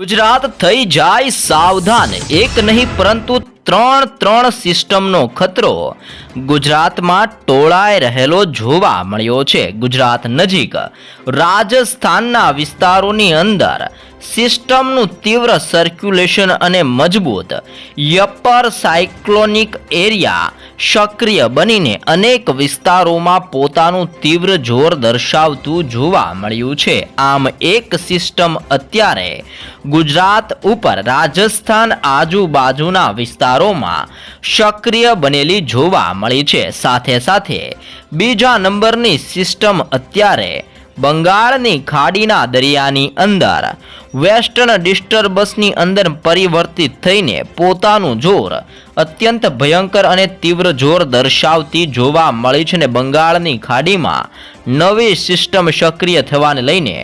ગુજરાત થઈ જાય સાવધાન. એક નહીં, પરંતુ ત્રણ ત્રણ સિસ્ટમનો ખતરો. ગુજરાતમાં ટોળાઈ રહેલો જોવા મળ્યો છે. ગુજરાત નજીક રાજસ્થાનના વિસ્તારોની અંદર સિસ્ટમનું તીવ્ર સર્ક્યુલેશન અને મજબૂત યપર સાયક્લોનિક એરિયા સક્રિય બનીને અનેક વિસ્તારોમાં પોતાનું તીવ્ર જોર દર્શાવતું જોવા મળ્યું છે. આમ એક સિસ્ટમ અત્યારે ગુજરાત ઉપર રાજસ્થાન આજુબાજુના વિસ્તારોમાં સક્રિય બનેલી જોવા મળી છે. સાથે સાથે બીજા નંબરની સિસ્ટમ અત્યારે બંગાળની ખાડીના દરિયાની અંદર. વેસ્ટર્ન ડિસ્ટર્બન્સની અંદર પરિવર્તિત થઈને પોતાનું જોર અત્યંત ભયંકર અને તીવ્ર જોર દર્શાવતી જોવા મળી છે ને બંગાળની ખાડીમાં નવી સિસ્ટમ સક્રિય થવાને લઈને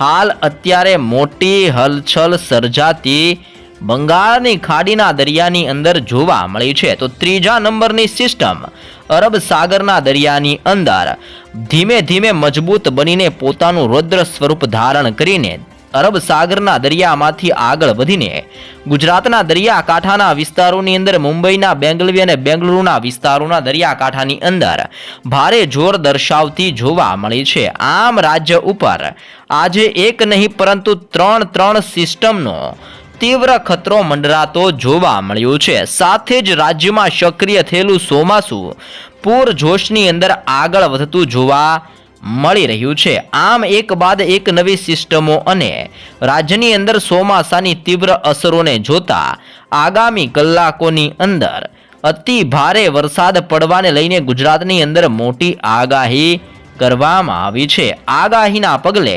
હાલ અત્યારે મોટી હલચલ સર્જાતી બંગાળની ખાડીના દરિયાની અંદર જોવા મળી છે. તો ત્રીજા નંબરની સિસ્ટમ અરબ સાગરના દરિયાની અંદર ધીમે ધીમે મજબૂત બનીને પોતાનું રૌદ્ર સ્વરૂપ ધારણ કરીને અરબ સાગરના દરિયામાંથી આગળ વધીને ગુજરાતના દરિયાકાંઠાના વિસ્તારોની અંદર, મુંબઈના બેંગલવી અને બેંગલુરુના વિસ્તારોના દરિયાકાંઠાની અંદર ભારે જોર દર્શાવતી જોવા મળી છે. આમ રાજ્ય ઉપર આજે એક નહીં, પરંતુ ત્રણ ત્રણ સિસ્ટમનો તીવ્ર ખતરો મંડરાતો જોવા મળ્યો છે. સાથે જ રાજ્યમાં સક્રિય થયેલું ચોમાસું પૂર જોશની અંદર આગળ વધતું જોવા મળી રહ્યું છે. આમ એક બાદ એક નવી સિસ્ટમો અને રાજ્યની અંદર ચોમાસાની તીવ્ર અસરોને જોતા આગામી કલાકોની અંદર અતિ ભારે વરસાદ પડવાને લઈને ગુજરાતની અંદર મોટી આગાહી કરવામાં આવી છે. આગાહીના પગલે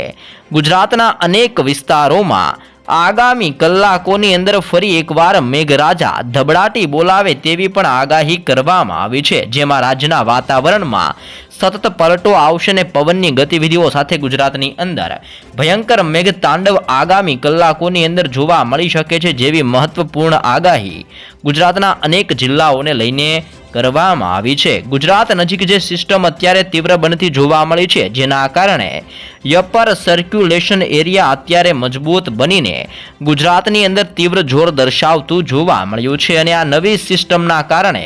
ગુજરાતના અનેક વિસ્તારોમાં આગામી કલાકોની અંદર ફરી એકવાર મેઘરાજા ધબડાટી બોલાવે તેવી પણ આગાહી કરવામાં આવી છે, જેમાં રાજ્યના વાતાવરણમાં સતત પલટો આવશે ને પવનની ગતિવિધિઓ સાથે ગુજરાતની અંદર. ભયંકર મેઘ તાંડવ આગામી કલાકોની અંદર જોવા મળી શકે છે જેવી મહત્વપૂર્ણ આગાહી ગુજરાતના અનેક જિલ્લાઓને લઈને કરવામાં આવી છે. ગુજરાત નજીક જે સિસ્ટમ અત્યારે તીવ્ર બનતી જોવા મળી છે, જેના કારણે યપર સર્ક્યુલેશન એરિયા અત્યારે મજબૂત બનીને ગુજરાતની અંદર તીવ્ર જોર દર્શાવતું જોવા મળ્યું છે અને આ નવી સિસ્ટમના કારણે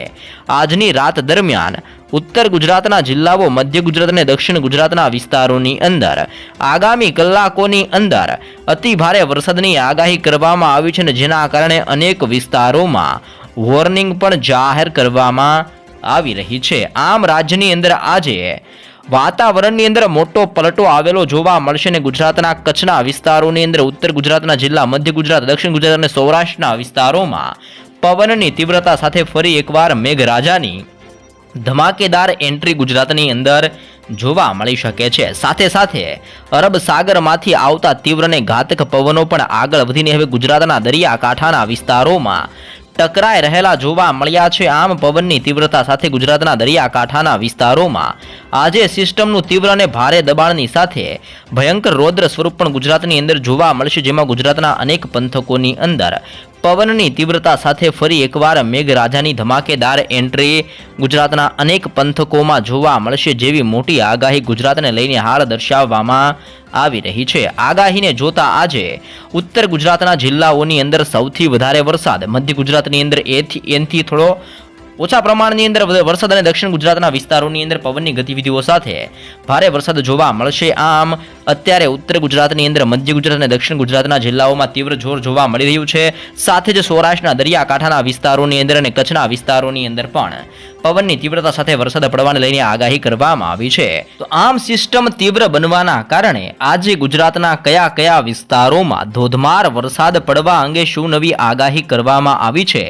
આજની રાત દરમિયાન ઉત્તર ગુજરાતના જિલ્લાઓ, મધ્ય ગુજરાત અને દક્ષિણ ગુજરાતના વિસ્તારોની અંદર. આગામી કલાકોની અંદર અતિ ભારે વરસાદની આગાહી કરવામાં આવી છે અને જેના કારણે અનેક વિસ્તારોમાં વોર્નિંગ પણ જાહેર કરવામાં આવી રહી છે. આમ રાજ્યની અંદર આજે વાતાવરણની અંદર મોટો પલટો આવેલો જોવા મળશે ને ગુજરાતના કચ્છના વિસ્તારોની અંદર ઉત્તર ગુજરાતના જિલ્લા, મધ્ય ગુજરાત, દક્ષિણ ગુજરાત અને સૌરાષ્ટ્રના વિસ્તારોમાં પવનની તીવ્રતા સાથે ફરી એકવાર મેઘરાજાની ધમાકેદાર એન્ટ્રી ગુજરાતની અંદર જોવા મળી શકે છે. સાથે સાથે અરબ સાગરમાંથી આવતા તીવ્ર અને ઘાતક પવનો પણ આગળ વધીને હવે ગુજરાતના દરિયાકાંઠાના વિસ્તારોમાં ટકરાઈ રહેલા જોવા મળ્યા છે. આમ પવનની તીવ્રતા સાથે ગુજરાતના દરિયાકાંઠાના વિસ્તારોમાં આજે સિસ્ટમનું તીવ્ર અને ભારે દબાણની સાથે ભયંકર રૌદ્ર સ્વરૂપ પણ ગુજરાતની અંદર જોવા મળશે, જેમાં ગુજરાતના અનેક પંથકોની અંદર પવનની તીવ્રતા સાથે ફરી એકવાર મેઘરાજાની ધમાકેદાર એન્ટ્રી ગુજરાતના અનેક પંથકોમાં જોવા મળશે જેવી મોટી આગાહી ગુજરાતને લઈને હાલ દર્શાવવામાં આવી રહી છે. આગાહીને જોતા આજે ઉત્તર ગુજરાતના જિલ્લાઓની અંદર સૌથી વધારે વરસાદ, મધ્ય ગુજરાતની અંદર એથી એનથી થોડો ઓછા પ્રમાણની અંદર વરસાદ અને દક્ષિણ ગુજરાતના વિસ્તારોની અંદર પવનની ગતિવિધિઓ સાથે ભારે વરસાદ જોવા મળશે. આમ, અત્યારે ઉત્તર ગુજરાતની અંદર મધ્ય ગુજરાત અને દક્ષિણ ગુજરાતના જિલ્લાઓમાં તીવ્ર જોર જોવા મળી રહ્યું છે. સાથે જ સૌરાષ્ટ્રના દરિયાકાંઠાના વિસ્તારોની અંદર અને કચ્છના વિસ્તારોની અંદર પણ પવનની તીવ્રતા સાથે વરસાદ પડવાને લઈને આગાહી કરવામાં આવી છે. તો આમ સિસ્ટમ તીવ્ર બનવાના કારણે આજે ગુજરાતના કયા કયા વિસ્તારોમાં ધોધમાર વરસાદ પડવા અંગે શું નવી આગાહી કરવામાં આવી છે?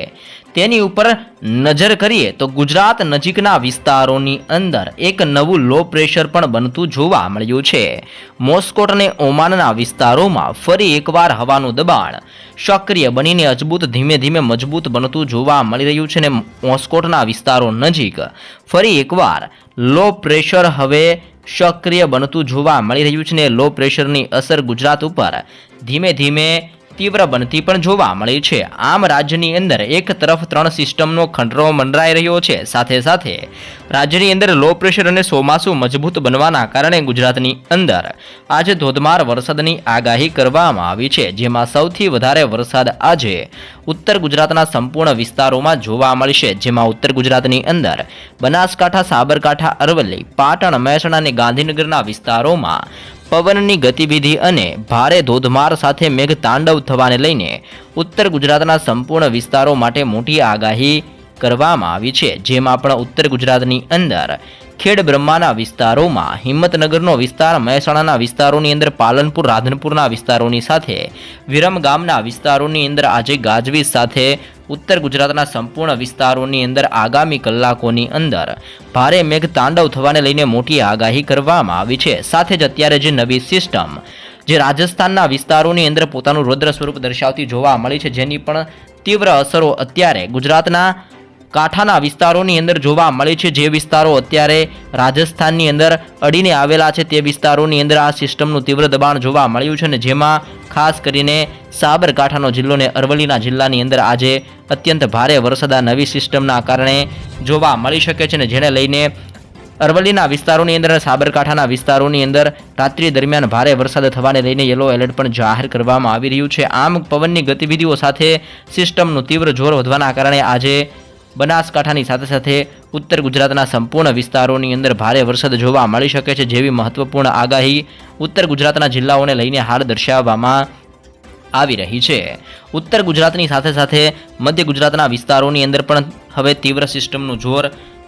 તેની ઉપર નજર કરીએ તો ગુજરાત નજીકના વિસ્તારોની અંદર એક નવું લો પ્રેશર પણ બનતું જોવા મળ્યું છે. મોસ્કોટ અને ઓમાનના વિસ્તારોમાં ફરી એકવાર હવાનું દબાણ સક્રિય બનીને અજબૂત ધીમે ધીમે મજબૂત બનતું જોવા મળી રહ્યું છે અને મોસ્કોટના વિસ્તારો નજીક ફરી એકવાર લો પ્રેશર હવે સક્રિય બનતું જોવા મળી રહ્યું છે ને લો પ્રેશરની અસર ગુજરાત ઉપર ધીમે ધીમે તીવ્ર બનતી પણ જોવા મળી છે. આમ રાજ્યની અંદર એક તરફ ત્રણ સિસ્ટમનો ખંડરો મંડરાઈ રહ્યો છે. સાથે સાથે રાજ્યની અંદર લો પ્રેશર અને ચોમાસું મજબૂત બનવાના કારણે ગુજરાતની અંદર આજે ધોધમાર વરસાદની આગાહી કરવામાં આવી છે. જેમાં સૌથી વધારે વરસાદ આજે ઉત્તર ગુજરાતના સંપૂર્ણ વિસ્તારોમાં જોવા મળશે. જેમાં ઉત્તર ગુજરાતની અંદર બનાસકાંઠા, સાબરકાંઠા, અરવલ્લી, પાટણ, મહેસાણા અને ગાંધીનગરના વિસ્તારોમાં પવનની ગતિવિધિ અને ભારે ધોધમાર સાથે મેઘ તાંડવ થવાને લઈને ઉત્તર ગુજરાતના સંપૂર્ણ વિસ્તારો માટે મોટી આગાહી કરવામાં આવી છે, જેમાં પણ ઉત્તર ગુજરાતની અંદર ખેડ બ્રહ્માના વિસ્તારોમાં, હિંમતનગરનો વિસ્તાર, મહેસાણાના વિસ્તારોની અંદર, પાલનપુર, રાધનપુરના વિસ્તારોની સાથે, વિરમ ગામના વિસ્તારોની અંદર આજે ગાજવીજ સાથે ઉત્તર ગુજરાતના સંપૂર્ણ વિસ્તારોની અંદર આગામી કલાકોની અંદર ભારે મેઘ તાંડવ થવાને લઈને મોટી આગાહી કરવામાં આવી છે. સાથે જ અત્યારે જે નવી સિસ્ટમ, જે રાજસ્થાનના વિસ્તારોની અંદર પોતાનું રૌદ્ર સ્વરૂપ દર્શાવતી જોવા મળી છે, જેની પણ તીવ્ર અસરો અત્યારે ગુજરાતના કાંઠાના વિસ્તારોની અંદર જોવા મળે છે. જે વિસ્તારો અત્યારે રાજસ્થાનની અંદર અડીને આવેલા છે, તે વિસ્તારોની અંદર આ સિસ્ટમનું તીવ્ર દબાણ જોવા મળ્યું છે અને જેમાં ખાસ કરીને સાબરકાંઠાનો જિલ્લો અને અરવલ્લીના જિલ્લાની અંદર આજે અત્યંત ભારે વરસાદ આ નવી સિસ્ટમના કારણે જોવા મળી શકે છે ને જેને લઈને અરવલ્લીના વિસ્તારોની અંદર સાબરકાંઠાના વિસ્તારોની અંદર રાત્રિ દરમિયાન ભારે વરસાદ થવાને લઈને યલો એલર્ટ પણ જાહેર કરવામાં આવી રહ્યું છે. આમ પવનની ગતિવિધિઓ સાથે સિસ્ટમનું તીવ્ર જોર વધવાના કારણે આજે બનાસકાંઠાની સાથે સાથે ઉત્તર ગુજરાતના સંપૂર્ણ વિસ્તારોની અંદર ભારે વરસાદ જોવા મળી શકે છે, જેવી મહત્વપૂર્ણ આગાહી ઉત્તર ગુજરાતના જિલ્લાઓને લઈને હાલ દર્શાવવામાં આવી રહી છે. ઉત્તર ગુજરાતની સાથે સાથે મધ્ય ગુજરાતના વિસ્તારોની અંદર પણ હવે તીવ્ર સિસ્ટમનું જોર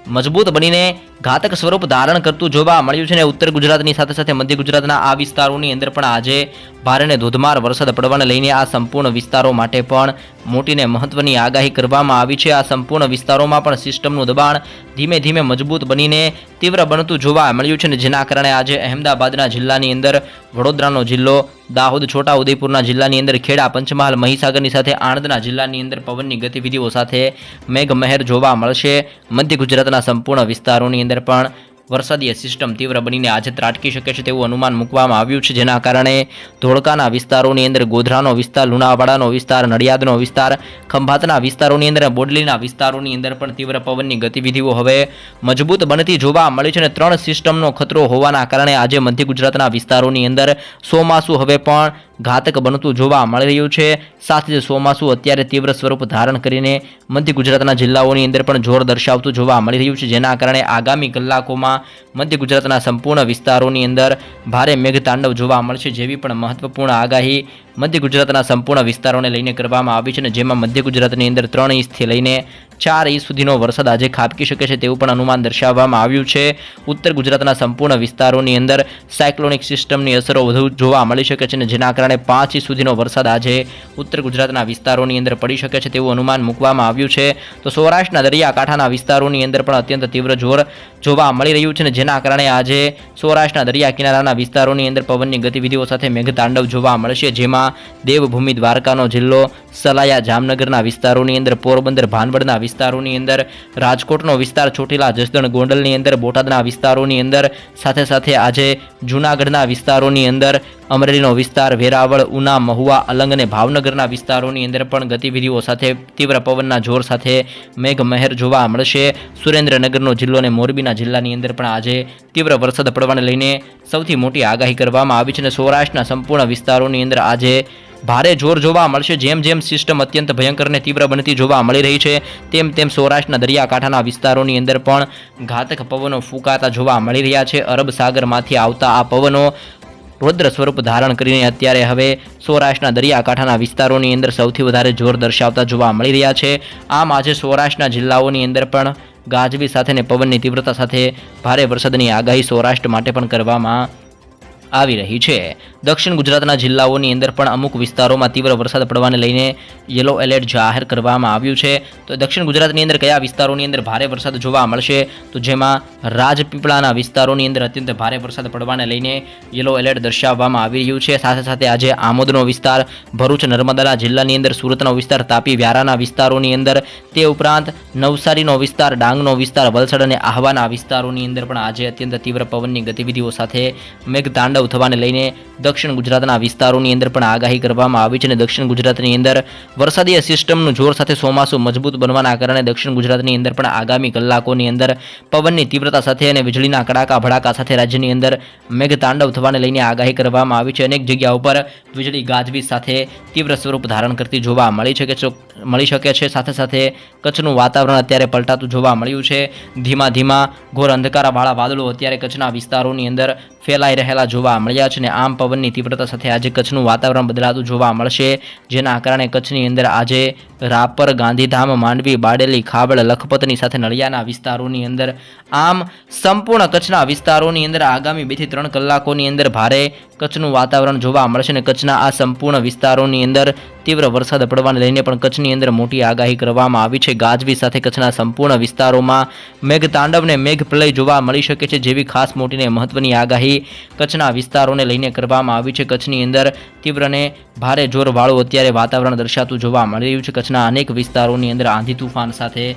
મજબૂત બનીને ઘાતક સ્વરૂપ ધારણ કરતું જોવા મળ્યું છે ને ઉત્તર ગુજરાતની સાથે સાથે મધ્ય ગુજરાતના આ વિસ્તારોની અંદર પણ આજે ભારે અને ધોધમાર વરસાદ પડવાને લઈને આ સંપૂર્ણ વિસ્તારો માટે પણ મોટીને મહત્વની આગાહી કરવામાં આવી છે. આ સંપૂર્ણ વિસ્તારોમાં પણ સિસ્ટમનું દબાણ ધીમે ધીમે મજબૂત બનીને તીવ્ર બનતું જોવા મળ્યું છે ને જેના કારણે આજે અહેમદાબાદના જિલ્લાની અંદર વડોદરાનો જિલ્લો, દાહોદ છોટા ઉદેપુરના જિલ્લાની અંદર ખેડા, પંચમહાલ, મહીસાગરની સાથે આણંદના જિલ્લાની અંદર પવનની ગતિવિધિઓ સાથે મેઘમહેર જોવા મળશે. મધ્ય ગુજરાતના સંપૂર્ણ વિસ્તારોની અંદર પણ વરસાદીય સિસ્ટમ તીવ્ર બનીને આજે ત્રાટકી શકે છે તેવું અનુમાન મૂકવામાં આવ્યું છે, જેના કારણે ધોળકાના વિસ્તારોની અંદર ગોધરાનો વિસ્તાર, લુણાવાડાનો વિસ્તાર, નડિયાદનો વિસ્તાર, ખંભાતના વિસ્તારોની અંદર બોડલીના વિસ્તારોની અંદર પણ તીવ્ર પવનની ગતિવિધિઓ હવે મજબૂત બનતી જોવા મળી છે અને ત્રણ સિસ્ટમનો ખતરો હોવાના કારણે આજે મધ્ય ગુજરાતના વિસ્તારોની અંદર સોમાસુ હવે પણ ઘાતક બનતું જોવા મળી રહ્યું છે. સાથે જ સોમાસુ અત્યારે તીવ્ર સ્વરૂપ ધારણ કરીને મધ્ય ગુજરાતના જિલ્લાઓની અંદર પણ જોર દર્શાવતું જોવા મળી રહ્યું છે, જેના કારણે આગામી કલાકોમાં મધ્ય ગુજરાતના સંપૂર્ણ વિસ્તારોની અંદર ભારે મેઘતાંડવ જોવા મળશે જેવી પણ મહત્વપૂર્ણ આગાહી મધ્ય ગુજરાતના સંપૂર્ણ વિસ્તારોને લઈને કરવામાં આવી છે અને જેમાં મધ્ય ગુજરાતની અંદર ત્રણ ઇંચથી લઈને ચાર ઇંચ સુધીનો વરસાદ આજે ખાબકી શકે છે તેવું પણ અનુમાન દર્શાવવામાં આવ્યું છે. ઉત્તર ગુજરાતના સંપૂર્ણ વિસ્તારોની અંદર સાયક્લોનિક સિસ્ટમની અસરો વધુ જોવા મળી શકે છે અને જેના કારણે પાંચ ઇંચ સુધીનો વરસાદ આજે ઉત્તર ગુજરાતના વિસ્તારોની અંદર પડી શકે છે તેવું અનુમાન મૂકવામાં આવ્યું છે. તો સૌરાષ્ટ્રના દરિયાકાંઠાના વિસ્તારોની અંદર પણ અત્યંત તીવ્ર જોર જોવા મળી રહ્યું છે અને જેના કારણે આજે સૌરાષ્ટ્રના દરિયા કિનારાના વિસ્તારોની અંદર પવનની ગતિવિધિઓ સાથે મેઘતાંડવ જોવા મળશે, જેમાં દેવભૂમિ દ્વારકાનો જિલ્લો, સલાયા જામનગરના વિસ્તારોની અંદર, પોરબંદર ભાનવડના વિસ્તારોની અંદર, રાજકોટનો વિસ્તાર ચોટીલા જસદણ ગોંડલની અંદર, બોટાદના વિસ્તારોની અંદર, સાથે સાથે આજે જૂનાગઢના વિસ્તારોની અંદર અમરેલીનો વિસ્તાર, વેરાવળ, ઉના, મહુવા, અલંગ અને ભાવનગરના વિસ્તારોની અંદર પણ ગતિવિધિઓ સાથે, તીવ્ર પવનના જોર સાથે મેઘમહેર જોવા મળશે. સુરેન્દ્રનગરનો જિલ્લો અને મોરબીના જિલ્લાની અંદર પણ આજે તીવ્ર વરસાદ પડવાને લઈને સૌથી મોટી આગાહી કરવામાં આવી છે અને સૌરાષ્ટ્રના સંપૂર્ણ વિસ્તારોની અંદર આજે ભારે જોર જોવા મળશે. જેમ જેમ સિસ્ટમ અત્યંત ભયંકર અને તીવ્ર બનતી જોવા મળી રહી છે, તેમ તેમ સૌરાષ્ટ્રના દરિયાકાંઠાના વિસ્તારોની અંદર પણ ઘાતક પવનો ફૂંકાતા જોવા મળી રહ્યા છે. અરબ સાગરમાંથી આવતા આ પવનો રૌદ્ર સ્વરૂપ ધારણ કરીને અત્યારે હવે સૌરાષ્ટ્રના દરિયાકાંઠાના વિસ્તારોની અંદર સૌથી વધારે જોર દર્શાવતા જોવા મળી રહ્યા છે. આમ આજે સૌરાષ્ટ્રના જિલ્લાઓની અંદર પણ ગાજવી સાથે ને પવનની તીવ્રતા સાથે ભારે વરસાદની આગાહી સૌરાષ્ટ્ર માટે પણ કરવામાં આવી રહી છે. દક્ષિણ ગુજરાતના જિલ્લાઓની અંદર પણ અમુક વિસ્તારોમાં તીવ્ર વરસાદ પડવાને લઈને યલો એલર્ટ જાહેર કરવામાં આવ્યું છે. તો દક્ષિણ ગુજરાતની અંદર કયા વિસ્તારોની અંદર ભારે વરસાદ જોવા મળશે? તો જેમાં રાજપીપળાના વિસ્તારોની અંદર અત્યંત ભારે વરસાદ પડવાને લઈને યલો એલર્ટ દર્શાવવામાં આવી રહ્યું છે. સાથે સાથે આજે આમોદનો વિસ્તાર, ભરૂચ, નર્મદાના જિલ્લાની અંદર સુરતનો વિસ્તાર, તાપી, વ્યારાના વિસ્તારોની અંદર તે ઉપરાંત નવસારીનો વિસ્તાર, ડાંગનો વિસ્તાર, વલસાડ અને આહવાના વિસ્તારોની અંદર પણ આજે અત્યંત તીવ્ર પવનની ગતિવિધિઓ સાથે મેઘતાંડવ થવાને લઈને દક્ષિણ ગુજરાતના વિસ્તારોની અંદર પણ આગાહી કરવામાં આવી છે અને દક્ષિણ ગુજરાતની અંદર વરસાદીય સિસ્ટમનું જોર સાથે ચોમાસું મજબૂત બનવાના કારણે દક્ષિણ ગુજરાતની અંદર પણ આગામી કલાકોની અંદર પવનની તીવ્રતા સાથે અને વીજળીના કડાકા ભડાકા સાથે રાજ્યની અંદર મેઘ તાંડવ થવાને લઈને આગાહી કરવામાં આવી છે. અનેક જગ્યાઓ પર વીજળી ગાજવીજ સાથે તીવ્ર સ્વરૂપ ધારણ કરતી જોવા મળી શકે છે, મળી શકે છે. સાથે સાથે કચ્છનું વાતાવરણ અત્યારે પલટાતું જોવા મળ્યું છે. ધીમા ધીમા ઘોર અંધકારવાળા વાદળો અત્યારે કચ્છના વિસ્તારોની અંદર ફેલાઈ રહેલા જોવા મળ્યા છે અને આમ પવનની તીવ્રતા સાથે આજે કચ્છનું વાતાવરણ બદલાતું જોવા મળશે, જેના કારણે કચ્છની અંદર આજે રાપર, ગાંધીધામ, માંડવી, બાડેલી ખાબડ લખપતની સાથે નળિયાના વિસ્તારોની અંદર આમ સંપૂર્ણ કચ્છના વિસ્તારોની અંદર આગામી બેથી ત્રણ કલાકોની અંદર ભારે કચ્છનું વાતાવરણ જોવા મળશે અને કચ્છના આ સંપૂર્ણ વિસ્તારોની અંદર તીવ્ર વરસાદ પડવાને લઈને પણ કચ્છની અંદર મોટી આગાહી કરવામાં આવી છે. ગાજવી સાથે કચ્છના સંપૂર્ણ વિસ્તારોમાં મેઘતાંડવને મેઘપ્રલય જોવા મળી શકે છે, જેવી ખાસ મોટીને મહત્વની આગાહી કચ્છના વિસ્તારોને લઈને કરવામાં આવી છે. કચ્છની અંદર તીવ્રને ભારે જોરવાળું અત્યારે વાતાવરણ દર્શાતું જોવા મળી રહ્યું છે. કચ્છના અનેક વિસ્તારોની અંદર આંધી તુફાન સાથે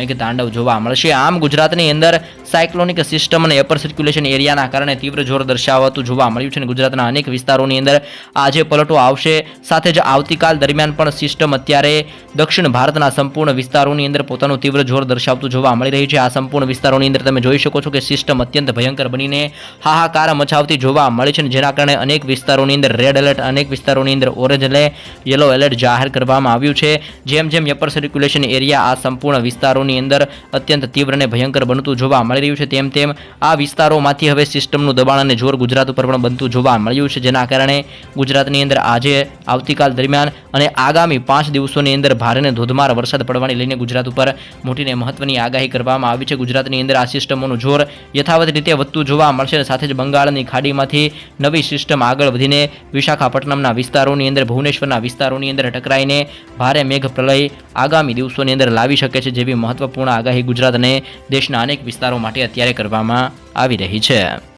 મેઘ તાંડવ જોવા મળશે. આમ ગુજરાતની અંદર સાયક્લોનિક સિસ્ટમ અને અપર સર્ક્યુલેશન એરિયાના કારણે તીવ્ર જોર દર્શાવાતું જોવા મળ્યું છે અને ગુજરાતના અનેક વિસ્તારોની અંદર આજે પલટો આવશે. સાથે જ આવતીકાલ દરમિયાન પણ સિસ્ટમ અત્યારે દક્ષિણ ભારતના સંપૂર્ણ વિસ્તારોની અંદર પોતાનું તીવ્ર જોર દર્શાવતું જોવા મળી રહ્યું છે. આ સંપૂર્ણ વિસ્તારોની અંદર તમે જોઈ શકો છો કે સિસ્ટમ અત્યંત ભયંકર બનીને હાહાકાર મચાવતી જોવા મળે છે જેના કારણે અનેક વિસ્તારોની અંદર રેડ એલર્ટ અનેક વિસ્તારોની અંદર ઓરેન્જ એટલે યલો એલર્ટ જાહેર કરવામાં આવ્યું છે. જેમ જેમ અપર સર્ક્યુલેશન એરિયા આ સંપૂર્ણ વિસ્તારોની અંદર અત્યંત તીવ્ર અને ભયંકર બનતું જોવા મળી રહ્યું છે તેમ તેમ આ વિસ્તારોમાંથી હવે સિસ્ટમનું દબાણ અને જોર ગુજરાત ઉપર પણ બનતું જોવા મળ્યું છે. જેના કારણે ગુજરાતની અંદર આજે આવતીકાલ દરમિયાન અને આગામી પાંચ દિવસોની અંદર ભારે અને ધોધમાર વરસાદ પડવાની લઈને ગુજરાત ઉપર મોટીને મહત્વની આગાહી કરવામાં આવી છે. ગુજરાતની અંદર આ સિસ્ટમોનું જોર યથાવત રીતે વધતું જોવા મળશે અને સાથે જ બંગાળની ખાડીમાંથી નવી સિસ્ટમ આગળ વધીને વિશાખાપટ્ટનમના વિસ્તારોની અંદર, ભુવનેશ્વરના વિસ્તારોની અંદર ટકરાઈને ભારે મેઘ પ્રલય આગામી દિવસોની અંદર લાવી શકે છે જેવી મહત્વપૂર્ણ આગાહી ગુજરાત અને દેશના અનેક વિસ્તારો માટે અત્યારે કરવામાં આવી રહી છે.